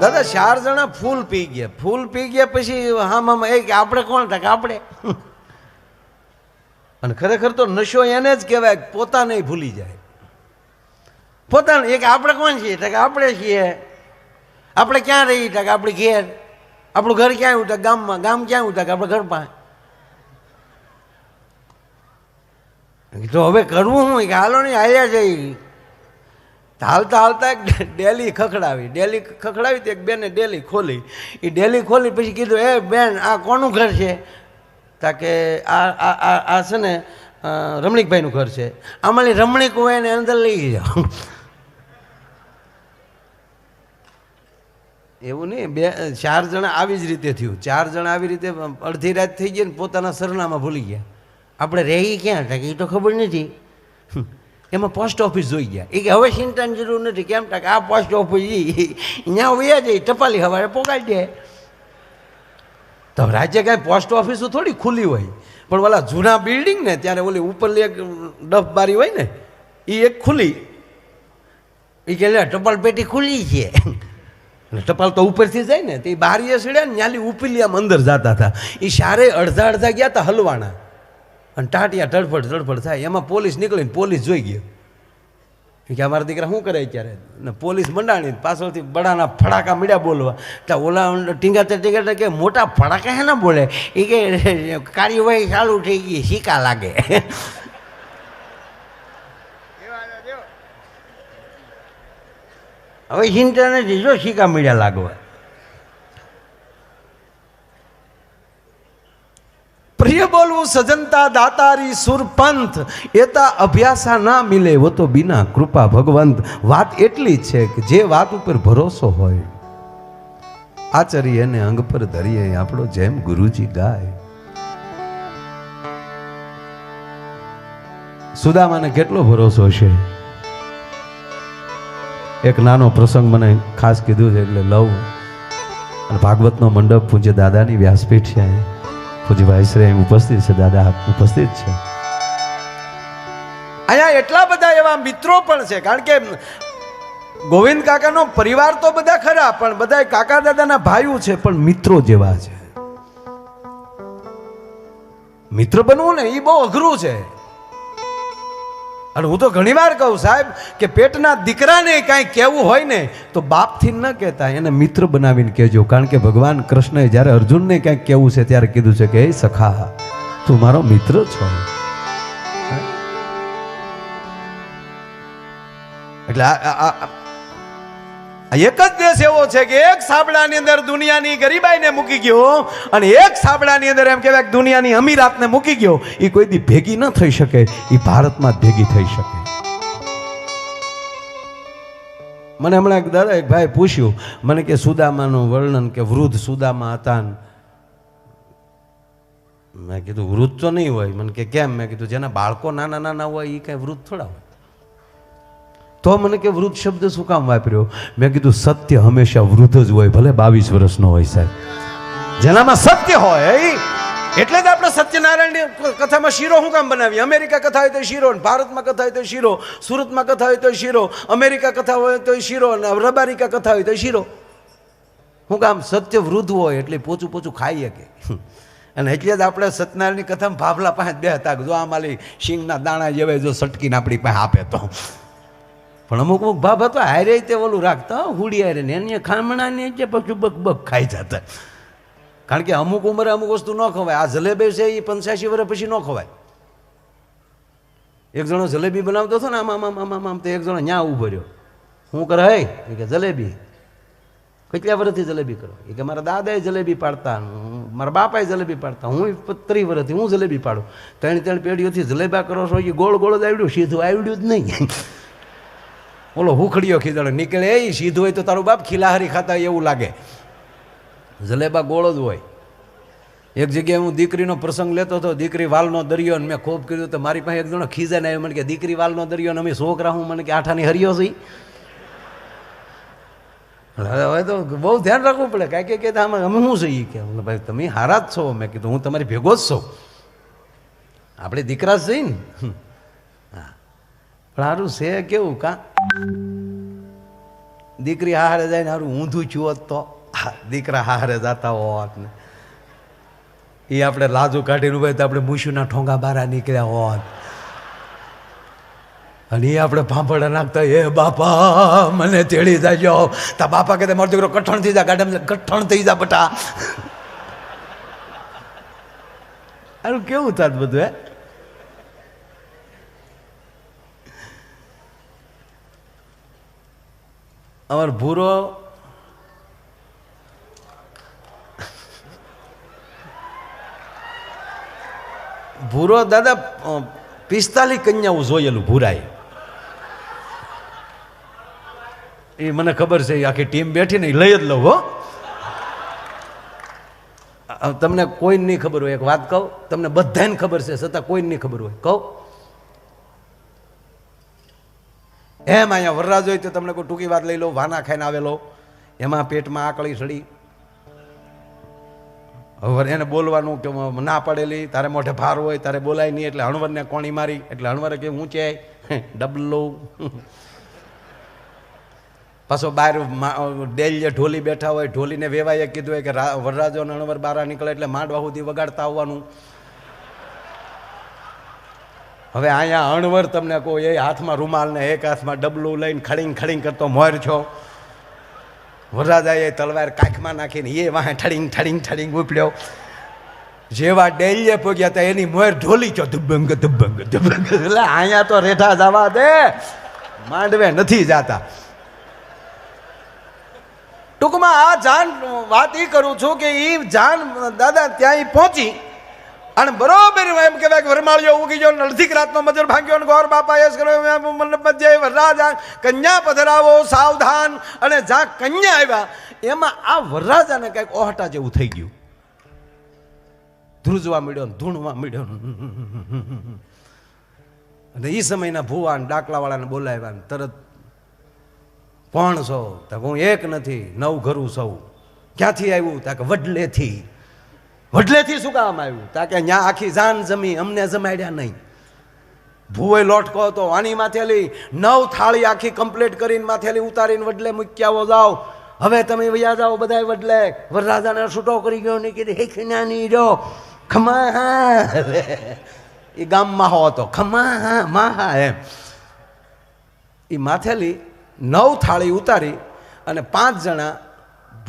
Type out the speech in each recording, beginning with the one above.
દાદા, ચાર જણા ફૂલ પી ગયા. ફૂલ પી ગયા પછી હા મામા એ કે આપણે કોણ થાય આપણે? અને ખરેખર તો નશો એને જ કહેવાય પોતાને ભૂલી જાય. પોતાને એક, આપણે કોણ છીએ? કે, આપણે છીએ. આપણે ક્યાં રહીએ? તો કે, આપણે ઘેર. આપણું ઘર ક્યાં આવ્યું? તો ગામમાં, ગામ ક્યાં આવ્યું? કે, આપણે ઘર પાસે. તો હવે કરવું શું કે હાલો નહીં હાલ્યા જઈ હાલતા હાલતા એક ડેલી ખખડાવી ડેલી ખખડાવી તો એક બેને ડેલી ખોલી. એ ડેલી ખોલી પછી કીધું, એ બેન, આ કોનું ઘર છે? તા કે, આ આ છે ને રમણીકભાઈનું ઘર છે. આમાંની રમણીક હોય એને અંદર લઈ જાઓ. એવું નહીં, બે, ચાર જણા આવી જ રીતે થયું. ચાર જણા આવી રીતે અડધી રાત થઈ ગઈ ને પોતાના સરનામાં ભૂલી ગયા. આપણે રહી ક્યાં? હતા કે એ તો ખબર નથી. એમાં પોસ્ટ ઓફિસ જોઈ ગયા. એ કે, હવે ચિંતાની જરૂર નથી. કેમ? તક આ પોસ્ટ ઓફિસ અહીંયા વયા જઈ ટપાલી હવારે પોગાડી દે. તો રાજ્ય કાંઈ પોસ્ટ ઓફિસો થોડી ખુલ્લી હોય. પણ ઓલા જૂના બિલ્ડિંગ ને, ત્યારે ઓલી ઉપરની એક ડફ બારી હોય ને એ એક ખુલ્લી. એ કે ટપાલ પેટી ખુલ્લી છે. ટપાલ તો ઉપરથી જાય ને, તે બારીએ સડ્યા ને, ન્યાલી ઉપીલી આમ અંદર જતા હતા. એ સારે અડધા અડધા ગયા હતા હલવાના. અને ટાટિયા તડફડ તડફડ થાય. એમાં પોલીસ નીકળીને પોલીસ જોઈ ગયો કે અમારા દીકરા શું કરે ત્યારે ને પોલીસ મંડાણી પાછળથી બડાના ફડાકા મીડા બોલવા. તો ઓલા ટીંગાતે ટીંગાતે કે, મોટા ફડાકા હે ના બોલે? એ કે કાર્યવાહી ચાલુ થઈ ગઈ સિક્કા લાગે. હવે ચિંતા નથી, જો સિક્કા મીડા લાગવા. પ્રિય બોલવું સજનતા દાતારી સુરપંથ, એતા અભ્યાસા ના મિલે, વો તો બિના કૃપા ભગવંત. વાત એટલી છે કે જે વાત ઉપર ભરોસો હોય આચરી એને અંગ પર ધરીએ, આપણો જેમ ગુરુજી ગાય. સુદામાને કેટલો ભરોસો છે? એક નાનો પ્રસંગ મને ખાસ કીધું છે, એટલે લઉં. અને ભાગવતનો મંડપ પૂજ્ય દાદાની વ્યાસપીઠ છે. અહીં. પૂજ્ય અહીં ઉપસ્થિત છે, દાદા ઉપસ્થિત છે. અહીંયા એટલા બધા એવા મિત્રો પણ છે, કારણ કે ગોવિંદ કાકાનો પરિવાર તો બધા ખરા, પણ બધા કાકા દાદાના ભાઈઓ છે, પણ મિત્રો જેવા છે. મિત્ર બનવું ને એ બહુ અઘરું છે. અને હું તો ઘણી વાર કહું, સાહેબ, કે પેટના દીકરાને કાંઈ કહેવું હોય ને, તો બાપથી ન કહેતા, એને મિત્ર બનાવીને કહેજો. કારણ કે ભગવાન કૃષ્ણએ જ્યારે અર્જુનને કાંઈક કહેવું છે ત્યારે કીધું છે કે, એ સખા, તું મારો મિત્ર છો. એટલે આ એક જ દેશ એવો છે કે એક સાબડાની અંદર દુનિયાની ગરીબાઈને મૂકી ગયો અને એક સાબડાની અંદર એમ કહેવાય કે દુનિયાની અમીરાતને મૂકી ગયો. એ કોઈ દી ભેગી ન થઈ શકે. એ ભારતમાં જ ભેગી થઈ શકે. મને હમણાં એક દાદા, એક ભાઈ પૂછ્યું, મને કે સુદામાનું વર્ણન કે વૃદ્ધ સુદામા હતા મેં કીધું, વૃદ્ધ તો નહીં હોય. મને કે, કેમ? મેં કીધું, જેના બાળકો નાના નાના હોય એ કાંઈ વૃદ્ધ થોડા હોય. તો મને કે વૃદ્ધ શબ્દ શું કામ વાપર્યો? મેં કીધું, સત્ય હંમેશા વૃદ્ધ જ હોય, ભલે બાવીસ વર્ષનો હોય સાહેબ. જેનામાં સત્ય હોય એટલે જ આપણે સત્યનારાયણની કથામાં શીરો શું કામ બનાવીએ? અમેરિકા કથા હોય તો શીરો ભારતમાં કથા હોય તો શીરો, સુરતમાં કથા હોય તો શીરો, અમેરિકા કથા હોય તો શીરો, અને રબારિકા કથા હોય તો શીરો. શું કામ? સત્ય વૃદ્ધ હોય એટલે પોચું પોચું ખાઈ શકે. અને એટલે જ આપણે સત્યનારાયણની કથામાં ભાભલા પાસે બે હતા જો આ માલી શીંગના દાણા જેવા જો સટકીને આપણી પાસે આપે તો. પણ અમુક અમુક ભાભ હતો, હારે તે ઓલું રાખતા હુડી હારે ને, એની ખામણા ને જે પછી બક બક ખાઈ જતા. કારણ કે અમુક ઉંમરે અમુક વસ્તુ ન ખવાય. આ જલેબી છે એ પંચ્યાસી વર્ષ પછી ન ખવાય. એક જણો જલેબી બનાવતો હતો ને, આમ આમ આમ આમ આમ તો એક જણો ન્યા ઊભો રહ્યો. હું કરે, હે? એ કે, જલેબી. કેટલા વર્ષથી જલેબી કરો? એ કે, મારા દાદાએ જલેબી પાડતા, મારા બાપાએ જલેબી પાડતા. હું ત્રીસ વર્ષથી હું જલેબી પાડું. ત્રણ ત્રણ પેઢીઓથી જલેબા કરો છો એ ગોળ ગોળ જ આવડ્યું, સીધું આવડ્યું જ નહીં. ઓલો હુખડીયો ખીદડો નીકળે એ સીધું હોય તો તારું બાપ ખીલાહારી ખાતા એવું લાગે. જલેબા ગોળ જ હોય. એક જગ્યાએ હું દીકરીનો પ્રસંગ લેતો હતો, દીકરી વાલનો દરિયો અને મેં ખૂબ કર્યું તો મારી પાસે એક જણો ખીજાને આવ્યો. મને કે, દીકરી વાલનો દરિયો અમે છોકરા હું? મને કે, આઠાની હરિયો છે. હવે તો બહુ ધ્યાન રાખવું પડે. કાંઈ કે આમાં અમે શું છીએ? કે ભાઈ, તમે હારા જ છો. મેં કીધું, હું તમારી ભેગો જ છું. આપણે દીકરા જ છીએ ને. હા. પણ સારું છે કેવું કા? દીકરી હારે જાય ને હારું ઊંધું છું હોત તો. દીકરા હારે જતા હોત ને. એ આપણે લાજુ કાઢીને ઊભા તો આપણે મૂછુના ઠોંગા બારા નીકળ્યા હોત. અને એ આપણે ભાંભળા નાખતા એ બાપા, મને તેડી જાજો. તા બાપા કે મારો દીકરો કઠણ થઈ જા ગાડામાં કઠણ થઈ જા બટા. આનું કેવું થાત બધું, હે? અમાર ભૂરો ભૂરો દાદા પિસ્તાલીસ કન્યાઓ જોયેલું ભૂરાય. એ મને ખબર છે આખી ટીમ બેઠી ને એ લઈ જ લઉં, હો. તમને કોઈ નહીં ખબર હોય, એક વાત કહું, તમને બધાને ખબર છે, છતાં કોઈ નહીં ખબર હોય. કહું. એમ અહીંયા વરરાજ હોય તો તમને કોઈ ટૂંકી વાત લઈ લો, વાના ખાઈને આવેલો. એમાં પેટમાં આકળી સડી. હવે એને બોલવાનું કે ના પડેલી, તારે મોઢે ભાર હોય, તારે બોલાય નહીં, એટલે હણવરને કોણી મારી, એટલે હણવરે કે ઊંચે ડબલો. પાછો બહાર ડેલીએ ઢોલી બેઠા હોય, ઢોલીને વેવાઈએ કીધું હોય કે વરરાજો અણવર બારા નીકળે એટલે માંડવા સુધી વગાડતા આવવાનું. હવે અહીંયા અણવર તમને કહો, એ હાથમાં રૂમાલને એક હાથમાં ડબલું લઈને ખડીંગ ખડીંગ કરતો મોર છો વરરાજાએ તલવાર કાંખમાં નાખીને એ વાહે ઠડીંગ ઠડીંગ ઠડીંગ ઉપડ્યો. જેવા ડેલીએ પહોંચ્યા હતા, એની મોર ઢોલી છો ધુબંગ ધુબંગ ધુબંગ એટલે અહીંયા તો રેઠા જવા દે. માંડવે નથી જાતા. ટૂંકમાં આ જાન વાત એ કરું છું કે એ જાન દાદા ત્યાં પહોંચી અને બરોબર એમ કહેવાય કે વરમાળીઓ ઉગી ગયો અડધીક રાતનો મજર ભાંગ્યો અને ગોર બાપા યશ કર્યો. જય વરરાજા કન્યા પધરાવો, સાવધાન. અને જ્યાં કન્યા આવ્યા, એમાં આ વરરાજાને કંઈક ઓહટા જેવું થઈ ગયું. ધ્રુજવા મળ્યો ધૂણવા મળ્યો અને એ સમયના ભુવાન ડાકલાવાળાને બોલાવ્યા તરત, કોણ છો? તો હું એક નથી, નવ ઘરું સૌ ક્યાંથી આવ્યું? ત્યાં કે વડલેથી. વડલેથી શું કામ આવ્યું? તાકે કે આખી જાન જમી, અમને જમાડ્યા નહીં. ભૂવે લોટકો હતો વાણી માથેલી, નવ થાળી આખી કમ્પ્લીટ કરીને માથેલી ઉતારીને વડલે મૂક્યાવો જાઓ. હવે તમે વયા જાઓ બધા વડલે વરરાજાને છૂટો કરી ગયો ને કીધું, હે ખીનાની જો ખમા એ ગામમાં હતો ખમા હા, મા હા, એમ. એ માથેલી નવ થાળી ઉતારી અને પાંચ જણા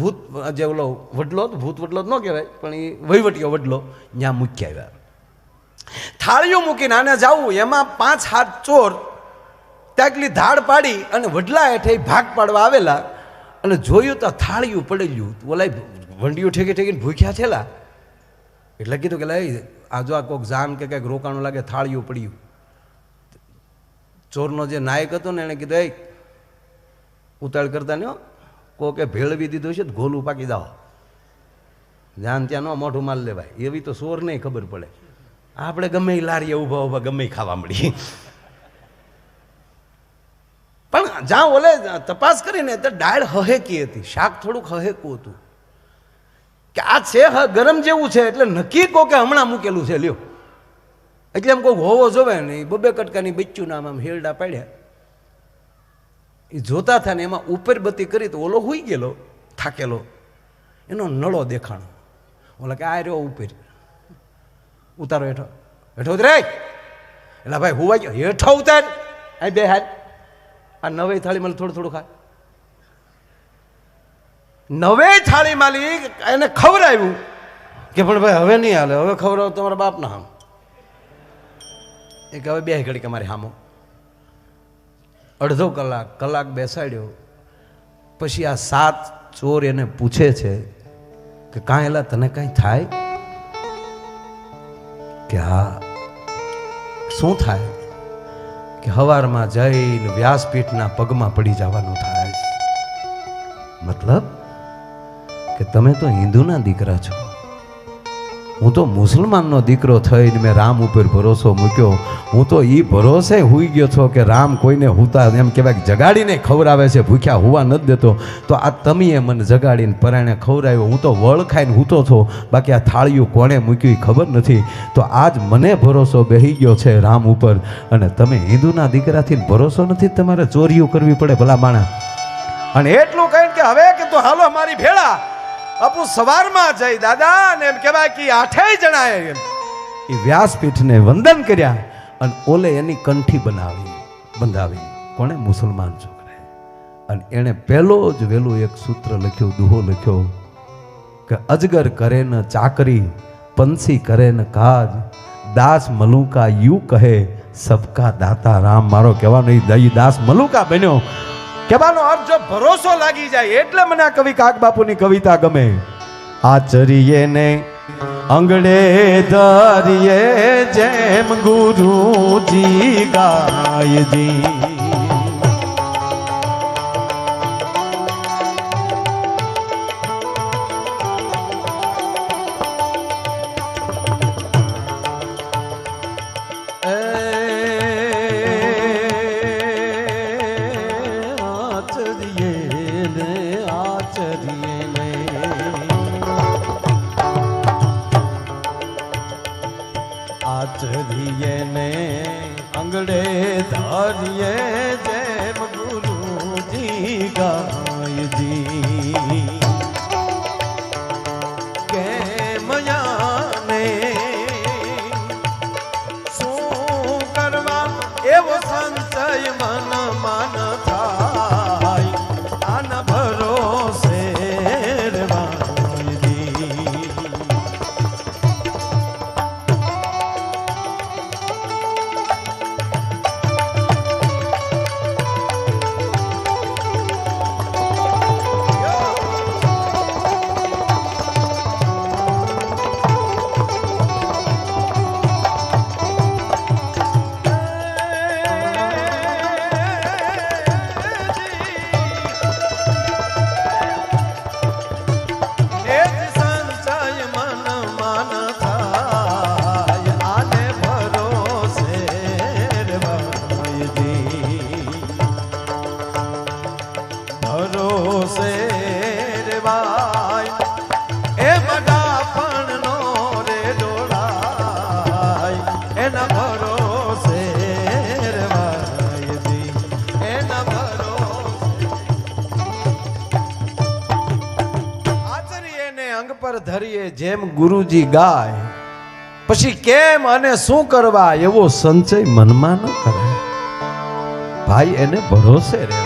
ભૂત જે ઓલો વડલો ભૂત વડલો ન કહેવાય, પણ એ વહીવટીયો વડલો ત્યાં મૂકી આવ્યા. થાળીઓ મૂકીને આને જાવું, એમાં પાંચ હાથ ચોર ત્યાંકલી ધાડ પાડી અને વડલા હેઠે ભાગ પાડવા આવેલા અને જોયું તો થાળીયું પડેલું. ઓલા વંડીઓ ઠેકી ઠેકીને ભૂખ્યા છેલા એટલે કીધું કે લઈ, આ આ કોઈક જાન કે કંઈક રોકાણું લાગે, થાળીયું પડ્યું. ચોરનો જે નાયક હતો ને એણે કીધું એ ઉતાળ કરતા ને કોકે ભેળવી દીધું છે ગોલું પાકી દાવ ધ્યાન ત્યાં ન મોઢું માલ લેવાય. એવી તો સોર નહીં ખબર પડે. આપણે ગમે લારીએ ઊભા ઊભા ગમે ખાવા મળી પણ જ્યાં ઓલે તપાસ કરીને તો ડાળ હહેકી હતી. શાક થોડુંક હહેકું હતું. કે આ છે ગરમ જેવું છે એટલે નક્કી કહો કે હમણાં મૂકેલું છે, લ્યો. એટલે એમ કોઈ હોવો જોવે ને બબે કટકાની બચ્ચું નામ આમ હેરડા પાડ્યા. એ જોતા હતા ને એમાં ઉપર બત્તી કરી તો ઓલો હોઈ ગયેલો, થાકેલો. એનો નળો દેખાણો. ઓલા કે, આ રહ્યો ઉપર. ઉતારો હેઠો. હેઠો ઉતરે. એટલે ભાઈ હુવાઈ ગયો. હેઠો ઉતાર. આ બે હાથ. આ નવે થાળી મને થોડું થોડું ખાય નવે થાળી માલિક, એને ખવડાવ્યું કે, પણ ભાઈ હવે નહીં હાલે, હવે ખવડાવો તમારા બાપના હામ. એ કે હવે બે ઘડી કે મારે હામો. અડધો કલાક કલાક બેસાડ્યો. પછી આ સાત ચોર એને પૂછે છે કે કાંઈ એલા, તને કાંઈ થાય? કે હા. શું થાય? કે હવારમાં જઈને વ્યાસપીઠના પગમાં પડી જવાનું થાય. મતલબ? કે તમે તો હિન્દુના દીકરા છો. હું તો મુસલમાનનો દીકરો થઈને મેં રામ ઉપર ભરોસો મૂક્યો. હું તો એ ભરોસે હોઈ ગયો છો કે રામ કોઈને હુતા એમ કહેવાય કે જગાડીને ખવડાવે છે, ભૂખ્યા હોવા નથી દેતો. તો આ તમે મને જગાડીને પરાણે ખવડાવ્યો. હું તો વળ ખાઈને હૂતો છો. બાકી આ થાળીયું કોણે મૂક્યું એ ખબર નથી. તો આજ મને ભરોસો બેહી ગયો છે રામ ઉપર. અને તમે હિન્દુના દીકરાથી ભરોસો નથી તમારે ચોરીઓ કરવી પડે ભલા માણા અને એટલું કહીને કે હવે કે તું હાલો મારી ભેળા. અપુ સવારમાં જઈ દાદા ને એમ કહેવાય કે આઠેય જણાએ એ વ્યાસપીઠને વંદન કર્યા અને ઓલે એની કંઠી બનાવી, બંધાવી. કોણે? મુસલમાન છોકરે અને એણે પહેલો જ વહેલું એક સૂત્ર લખ્યું, દુહો લખ્યો કે, અજગર કરે ન ચાકરી પંછી કરે ન કાજ, દાસ મલુકા યુ કહે, સબકા દાતા રામ. મારો કહેવાનો દાસ મલુકા બન્યો. કહેવાનો અર્થ જો ભરોસો લાગી જાય એટલે મને આ કવિ કાક બાપુની કવિતા ગમે. આચરીએ ને અંગડે ધરીએ જેમ ગુરુજી ગાયજી. અંગડે ધારીએ. ધરીએ જેમ ગુરુજી ગાય, પછી કેમ અને શું કરવા એવો સંચય મનમાં ન કરે ભાઈ એને ભરોસે રહેવાય